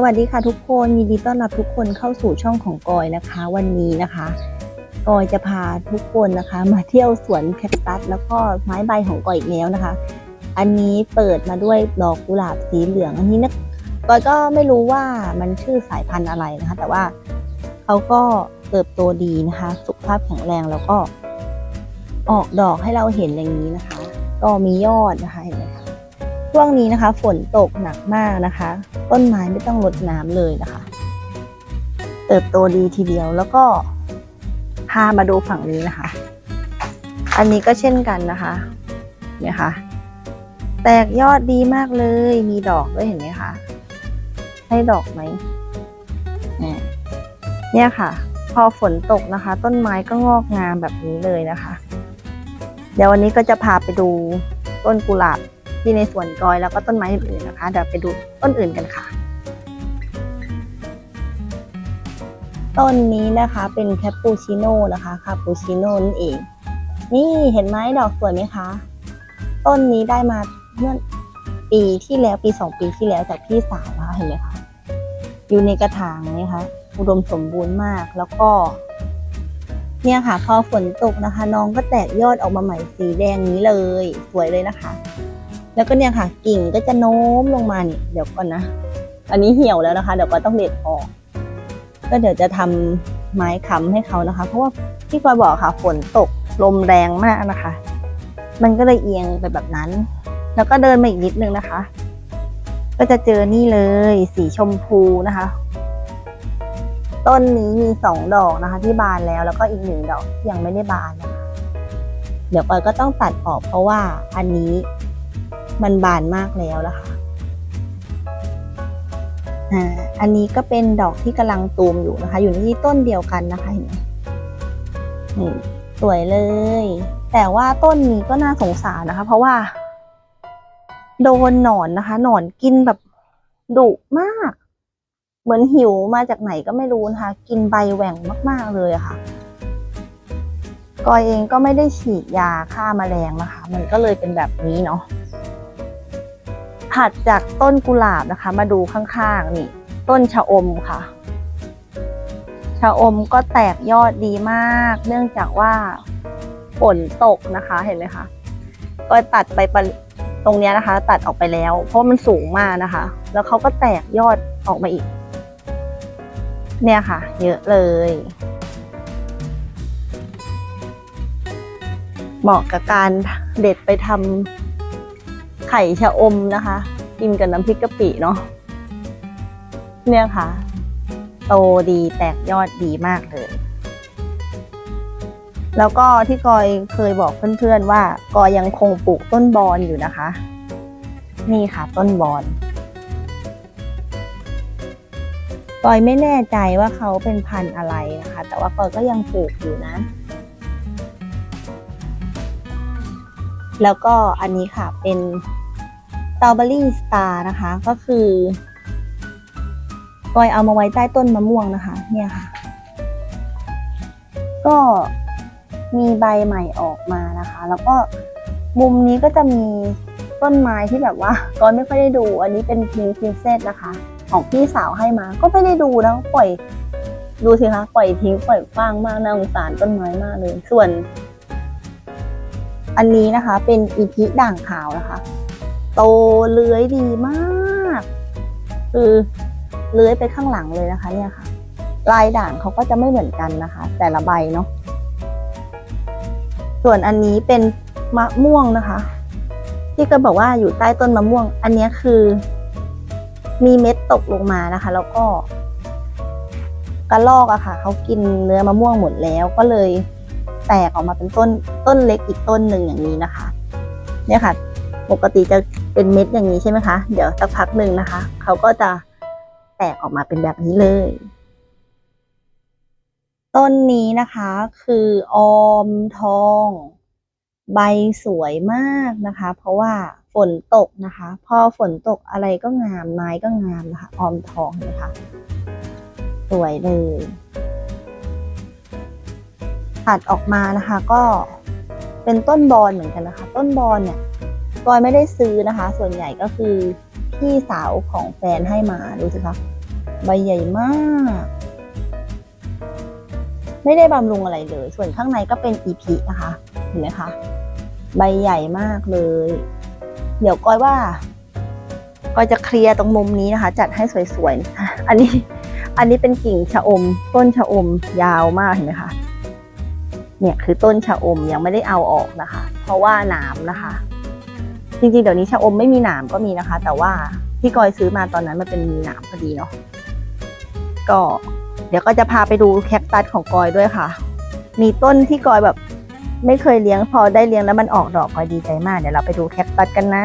สวัสดีค่ะทุกคนยินดีต้อนรับทุกคนเข้าสู่ช่องของกอยนะคะ วันนี้นะคะ กอยจะพาทุกคนนะคะ มาเที่ยวสวนแคคตัสแล้วก็ไม้ใบของกอยอีกแล้วนะคะ อันนี้เปิดมาด้วยดอกกุหลาบสีเหลืองอันนี้นะกอยก็ไม่รู้ว่ามันชื่อสายพันธุ์อะไรนะคะ แต่ว่าเขาก็เติบโตดีนะคะ สุขภาพแข็งแรงแล้วก็ ออกดอกให้เราเห็นอย่างนี้นะคะ ก็มียอดนะคะเห็นไหมคะ ช่วงนี้นะคะ ฝนตกหนักมากนะคะ ต้นไม้ไม่ต้องรดน้ำเลยนะคะ เติบโตดีทีเดียวแล้วก็พามาดูฝั่งนี้นะคะ อันนี้ก็เช่นกันนะคะเนี่ยค่ะแตกยอดดีมากเลย มีดอกด้วยเห็นไหมคะให้ดอกไหมเนี่ยค่ะ พอฝนตกนะคะ ต้นไม้ก็งอกงามแบบนี้เลยนะคะ เดี๋ยววันนี้ก็จะพาไปดูต้นกุหลาบ ที่ในสวนกอยแล้วก็ต้นไม้อื่นๆนะคะ เดี๋ยวไปดูต้นอื่นกันค่ะ ต้นนี้นะคะเป็นแคปปูชิโน่นะคะคาปูชิโน่นั่นเอง นี่เห็นไหมดอกสวยไหมคะ ต้นนี้ได้มาเมื่อปีที่แล้วปีสองปีที่แล้วจากพี่สาวนะคะเห็นไหมคะอยู่ในกระถางนะคะอุดมสมบูรณ์มากแล้วก็ เนี่ยค่ะพอฝนตกนะคะ น้องก็แตกยอดออกมาใหม่สีแดงนี้เลย สวยเลยนะคะ แล้วก็เนี่ยค่ะ กิ่งก็จะโน้มลงมาเนี่ยเดี๋ยวก่อนนะ อันนี้เหี่ยวแล้วนะคะ เดี๋ยวก็ต้องเด็ดออก ก็เดี๋ยวจะทำไม้ค้ำให้เขานะคะ เพราะว่าที่กอยบอกค่ะฝนตกลมแรงมากนะคะ มันก็เลยเอียงไปแบบนั้น แล้วก็เดินมาอีกนิดนึงนะคะ ก็จะเจอนี่เลยสีชมพูนะคะ ต้นนี้มีสองดอกนะคะ ที่บานแล้วแล้วก็อีกหนึ่งดอกที่ยังไม่ได้บานนะคะเดี๋ยวปอยก็ต้องตัดออกเพราะว่าอันนี้ บานมากแล้วนะคะอ่าอันนี้ก็เป็นดอกที่กำลังตูมอยู่นะคะ อยู่ที่ต้นเดียวกันนะคะเห็นไหมนี่สวยเลย แต่ว่าต้นนี้ก็น่าสงสารนะคะ เพราะว่า โดนหนอนนะคะ หนอนกินแบบดุมาก เหมือนหิวมาจากไหนก็ไม่รู้นะคะ กินใบแหว่งมาก ๆเลยะค่ะกอยเองก็ไม่ได้ฉีดยาฆ่าแมลงนะคะ มันก็เลยเป็นแบบนี้เนาะ ถัดจากต้นกุหลาบนะคะ มาดูข้างๆนี่ ต้นชะอมค่ะ ชะอมก็แตกยอดดีมาก เนื่องจากว่าฝนตกนะคะเห็นไหมคะก็ตัดไปปตรงนี้นะคะ ตัดออกไปแล้ว เพราะมันสูงมากนะคะ แล้วเขาก็แตกยอดออกมาอีก เนี่ยค่ะ เยอะเลยเหมาะกับการเด็ดไปทำ ไข่ชะอมนะคะ กินกับน้ำพริกกะปิเนาะเนี่ยค่ะ โตดีแตกยอดดีมากเลย แล้วก็ที่กอยเคยบอกเพื่อนๆว่ากอยยังคงปลูกต้นบอนอยู่นะคะ นี่ค่ะต้นบอนกอยไม่แน่ใจว่าเขาเป็นพันธุ์อะไรนะคะ แต่ว่ากอยก็ยังปลูกอยู่นะ แล้วก็อันนี้ค่ะเป็นสตรอเบอรี่สตาร์นะคะ ก็คือกอยเอามาไว้ใต้ต้นมะม่วงนะคะ เนี่ยค่ะ ก็มีใบใหม่ออกมานะคะ แล้วก็มุมนี้ก็จะมีต้นไม้ที่แบบว่ากอยไม่ค่อยได้ดู อันนี้เป็นพิงพินเซตนะคะ ของพี่สาวให้มา ก็ไม่ได้ดูนะปล่อย ดูสิคะปล่อยทิ้งปล่อยฟางมากน่าสงสารต้นไม้มากเลย ส่วน อันนี้นะคะเป็นอีพิด่างขาวนะคะ โตเลื้อยดีมาก คือเลื้อยไปข้างหลังเลยนะคะเนี่ยค่ะ ลายด่างเขาก็จะไม่เหมือนกันนะคะ แต่ละใบเนาะส่วนอันนี้เป็นมะม่วงนะคะ ที่ก็บอกว่าอยู่ใต้ต้นมะม่วง อันนี้คือ มีเม็ดตกลงมานะคะ แล้วก็กระลอกอะค่ะเขากินเนื้อมะม่วงหมดแล้วก็เลย แตกออกมาเป็นต้นต้นเล็กอีกต้นหนึ่งอย่างนี้นะคะ เนี่ยค่ะ ปกติจะเป็นเม็ดอย่างนี้ใช่ไหมคะ เดี๋ยวสักพักหนึ่งนะคะ เขาก็จะแตกออกมาเป็นแบบนี้เลย ต้นนี้นะคะ คือออมทอง ใบสวยมากนะคะ เพราะว่าฝนตกนะคะ พอฝนตกอะไรก็งามไม้ก็งามนะคะ ออมทองเห็นะคะ สวยเลย ตัดออกมานะคะ ก็เป็นต้นบอนเหมือนกันนะคะ ต้นบอนเนี่ยกอยไม่ได้ซื้อนะคะ ส่วนใหญ่ก็คือพี่สาวของแฟนให้มาดูสิคะใบใหญ่มาก ไม่ได้บำรุงอะไรเลย ส่วนข้างในก็เป็นอีพีนะคะ เห็นไหมคะใบใหญ่มากเลย เดี๋ยวก้อยว่าก้อยจะเคลียร์ตรงมุมนี้นะคะ จัดให้สวยๆ อันนี้ อันนี้เป็นกิ่งชะอม ต้นชะอมยาวมากเห็นไหมคะ เนี่ยคือต้นชะอมยังไม่ได้เอาออกนะคะ เพราะว่าหนามนะคะ จริงๆเดี๋ยวนี้ชะอมไม่มีหนามก็มีนะคะ แต่ว่าที่กอยซื้อมาตอนนั้นมันเป็นมีหนามพอดีเนาะก็เดี๋ยวก็จะพาไปดูแคคตัสของกอยด้วยค่ะ มีต้นที่กอยแบบไม่เคยเลี้ยงพอได้เลี้ยงแล้วมันออกดอกกอยดีใจมาก เดี๋ยวเราไปดูแคคตัสกันนะ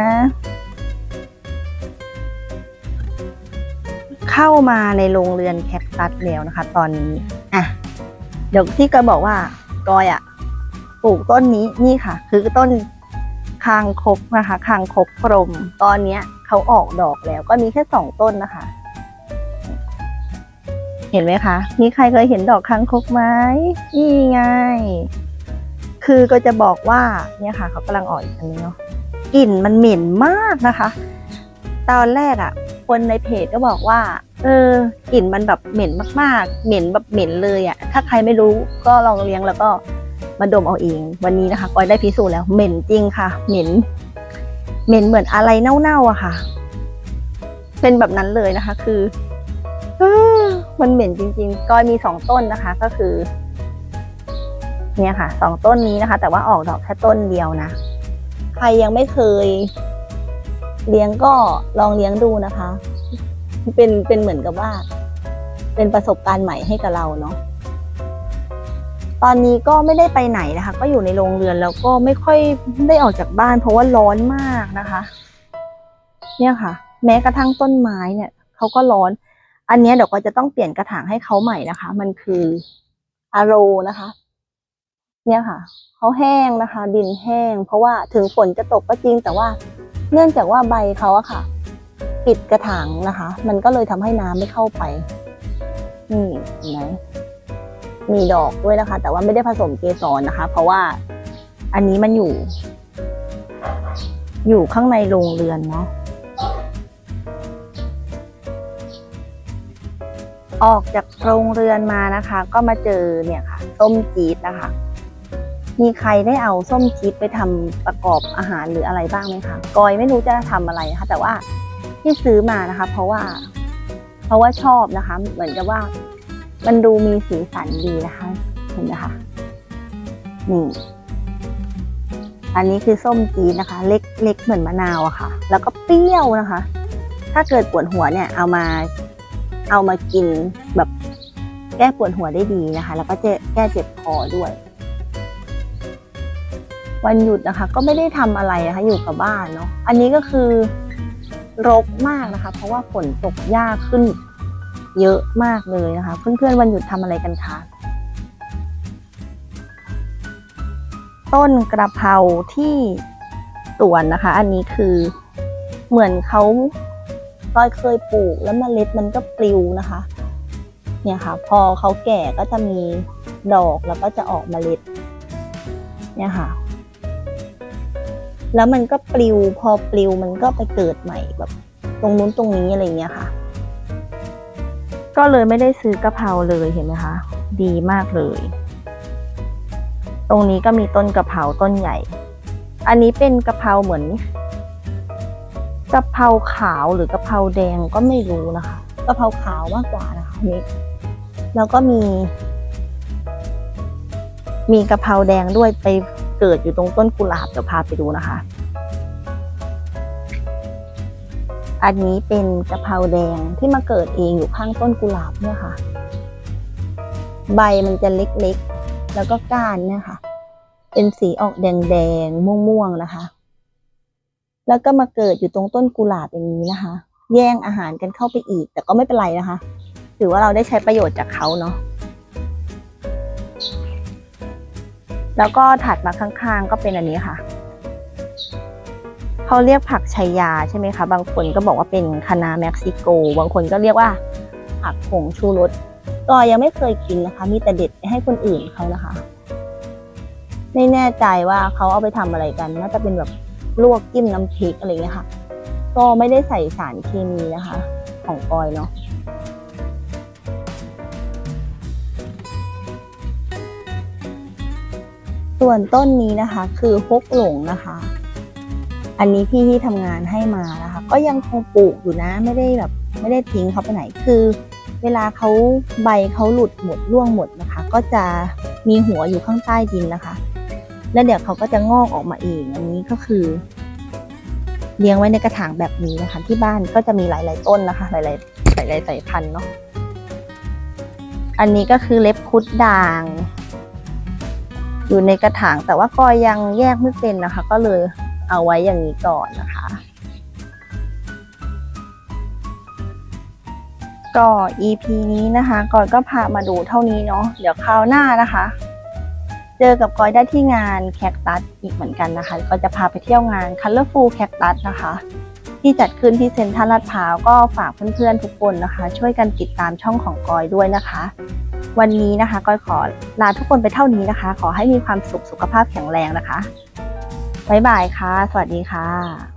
เข้ามาในโรงเรือนแคคตัสแล้วนะคะ ตอนนี้อะเดี๋ยวที่กอยบอกว่า กอยอะปลูกต้นนี้นี่ค่ะ คือต้นคางคกนะคะคางคกพรมตอนเนี้ยเขาออกดอกแล้ว ก็มีแค่สองต้นนะคะ เห็นไหมคะ มีใครเคยเห็นดอกคางคกไหมนี่ไง คือก็จะบอกว่าเนี่ยค่ะเขากำลังออกอีกอันนี้เนาะกลิ่นมันเหม็นมากนะคะ ตอนแรกอะ่ะ คนในเพจก็บอกว่า เออกลิ่นมันแบบเหม็นมากๆ เหม็นแบบเหม็นเลยอะ่ะ ถ้าใครไม่รู้ก็ลองเลี้ยงแล้วก็มาดมเอาเอง วันนี้นะคะก้อยได้พิสูจน์แล้วเหม็นจริงค่ะ เหม็น เหม็นเหมือนอะไรเน่าๆอะค่ะ เป็นแบบนั้นเลยนะคะ คืออมันเหม็นจริง ๆ ก้อยมีสองต้นนะคะ ก็คือ เนี่ยค่ะสองต้นนี้นะคะ แต่ว่าออกดอกแค่ต้นเดียวนะใครยังไม่เคย เลี้ยงก็ลองเลี้ยงดูนะคะ เป็นเป็นเหมือนกับว่า เป็นประสบการณ์ใหม่ให้กับเราเนาะตอนนี้ก็ไม่ได้ไปไหนนะคะ ก็อยู่ในโรงเรือนแล้วก็ไม่ค่อยได้ออกจากบ้าน เพราะว่าร้อนมากนะคะ เนี่ยค่ะ แม้กระทั่งต้นไม้เนี่ยเขาก็ร้อน อันนี้เดี๋ยวก็จะต้องเปลี่ยนกระถางให้เขาใหม่นะคะ มันคืออาโรนะคะ เนี่ยค่ะเขาแห้งนะคะ ดินแห้ง เพราะว่าถึงฝนจะตกก็จริงแต่ว่า เนื่องจากว่าใบเขาอะค่ะ ปิดกระถางนะคะ มันก็เลยทำให้น้ำไม่เข้าไปนี่เห็นไหมมีดอกด้วยนะคะ แต่ว่าไม่ได้ผสมเกสรนะคะ เพราะว่าอันนี้มันอยู่ อยู่ข้างในโรงเรือนเนาะออกจากโรงเรือนมานะคะ ก็มาเจอเนี่ยค่ะ ส้มจี๊ดนะคะ มีใครได้เอาส้มจี๊ดไปทำประกอบอาหารหรืออะไรบ้างไหมคะกอยไม่รู้จะทำอะไรนะคะแต่ว่า ที่ซื้อมานะคะ เพราะว่า เพราะว่าชอบนะคะ เหมือนกับว่า มันดูมีสีสันดีนะคะ เห็นไหมคะนี่อันนี้คือส้มจี๊ดนะคะ เล็กเล็กเหมือนมะนาวอะค่ะ แล้วก็เปรี้ยวนะคะ ถ้าเกิดปวดหัวเนี่ย เอามาเอามากินแบบแก้ปวดหัวได้ดีนะคะ แล้วก็จะแก้เจ็บคอด้วย วันหยุดนะคะ ก็ไม่ได้ทำอะไรนะคะ อยู่กับบ้านเนาะอันนี้ก็คือ รกมากนะคะ เพราะว่าฝนตกยากขึ้นเยอะมากเลยนะคะ เพื่อนๆวันหยุดทำอะไรกันคะต้นกระเพราที่สวนนะคะ อันนี้คือเหมือนเขาตอยเคยปลูกแล้วเมล็ดมันก็ปลิวนะคะ เนี่ยค่ะ พอเขาแก่ก็จะมีดอกแล้วก็จะออกเมล็ด เนี่ยค่ะ แล้วมันก็ปลิวพอปลิวมันก็ไปเกิดใหม่แบบ ตรงนู้นตรงนี้อะไรเงี้ยค่ะ ก็เลยไม่ได้ซื้อกะเพราเลยเห็นไหมคะดีมากเลย ตรงนี้ก็มีต้นกะเพราต้นใหญ่ อันนี้เป็นกะเพราเหมือนกะเพราขาวหรือกะเพราแดงก็ไม่รู้นะคะกะเพราขาวมากกว่านะคะนนี้แล้วก็มี มีกะเพราแดงด้วยไป เกิดอยู่ตรงต้นกุหลาบเดี๋ยวพาไปดูนะคะ อันนี้เป็นกะเพราแดงที่มาเกิดเองอยู่ข้างต้นกุหลาบเนี่ยค่ะ ใบมันจะเล็กๆ แล้วก็ก้านเนี่ยค่ะ เป็นสีออกแดงๆ ม่วงๆนะคะ แล้วก็มาเกิดอยู่ตรงต้นกุหลาบอย่างนี้นะคะ แย่งอาหารกันเข้าไปอีก แต่ก็ไม่เป็นไรนะคะ ถือว่าเราได้ใช้ประโยชน์จากเขาเนาะ แล้วก็ถัดมาข้างๆ ก็เป็นอันนี้ค่ะ เขาเรียกผักชัยาใช่ไหมคะ บางคนก็บอกว่าเป็นคะนาเม็กซิโก บางคนก็เรียกว่า ผักผงชูรสก็ยังไม่เคยกินนะคะ มีแต่เด็ดให้คนอื่นเขานะคะ ไม่แน่ใจว่าเขาเอาไปทำอะไรกัน น่าจะเป็นแบบลวกจิ้มน้ำพริกอะไรเงี้ยค่ะ ก็ไม่ได้ใส่สารเคมีนะคะ ของกอยเนาะ ส่วนต้นนี้นะคะคือฮกหลงนะคะ อันนี้พี่ที่ทำงานให้มานะคะ ก็ยังคงปลูกอยู่นะไม่ได้แบบไม่ได้ทิ้งเขาไปไหนคือ เวลาเขาใบเขาหลุดหมดร่วงหมดนะคะ ก็จะมีหัวอยู่ข้างใต้ดินนะคะ แล้วเดี๋ยวเขาก็จะงอกออกมาเองอันนี้ก็คือ เลี้ยงไว้ในกระถางแบบนี้นะคะ ที่บ้านก็จะมีหลาย ๆ ต้นนะคะ หลายๆหลายๆสายพันธุ์เนาะอันนี้ก็คือเล็บคุดด่าง อยู่ในกระถางแต่ว่ากอยยังแยกไม่เป็นนะคะ ก็เลยเอาไว้อย่างนี้ก่อนนะคะ ก็ EP นี้นะคะกอยก็พามาดูเท่านี้เนาะเดี๋ยวคราวหน้านะคะ เจอกับกอยได้ที่งานแคคตัสอีกเหมือนกันนะคะ ก็จะพาไปเที่ยวงาน Colorful Cactus นะคะที่จัดขึ้นที่เซ็นทรัลลาดพร้าวก็ฝากเพื่อนๆทุกคนนะคะ ช่วยกันติดตามช่องของกอยด้วยนะคะ วันนี้นะคะก้อยขอลาทุกคนไปเท่านี้นะคะ ขอให้มีความสุขสุขภาพแข็งแรงนะคะบ๊ายบายค่ะ สวัสดีค่ะ